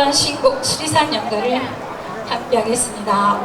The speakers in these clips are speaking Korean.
위대한 신곡 수리산 연가를 함께하겠습니다.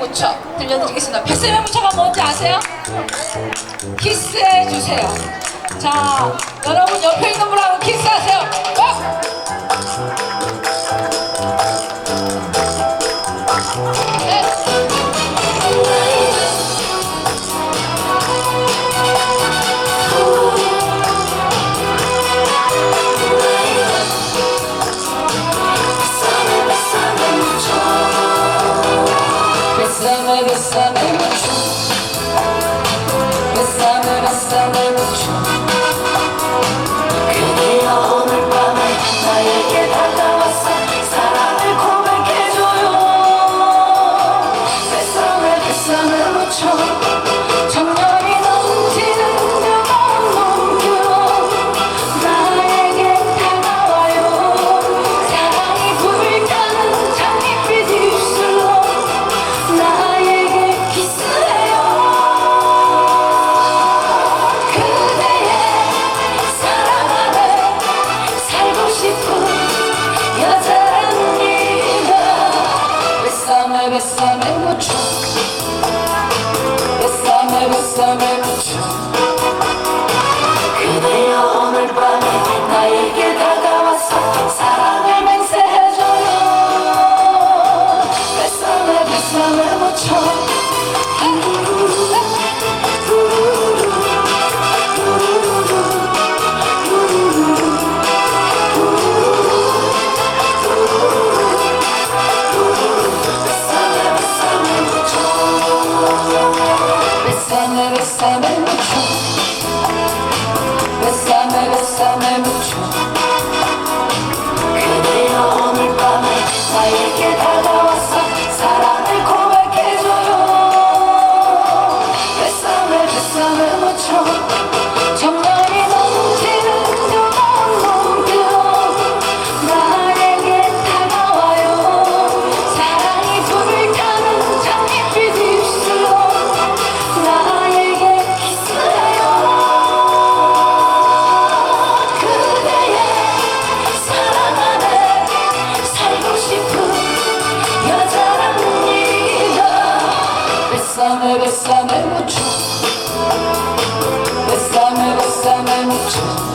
무척 들려드리겠습니다. 뱃살의 무척은 뭔지 아세요? 키스해 주세요. 자, 여러분 옆에 있는 분하고 키스하세요. 어? 뱃삼 뱃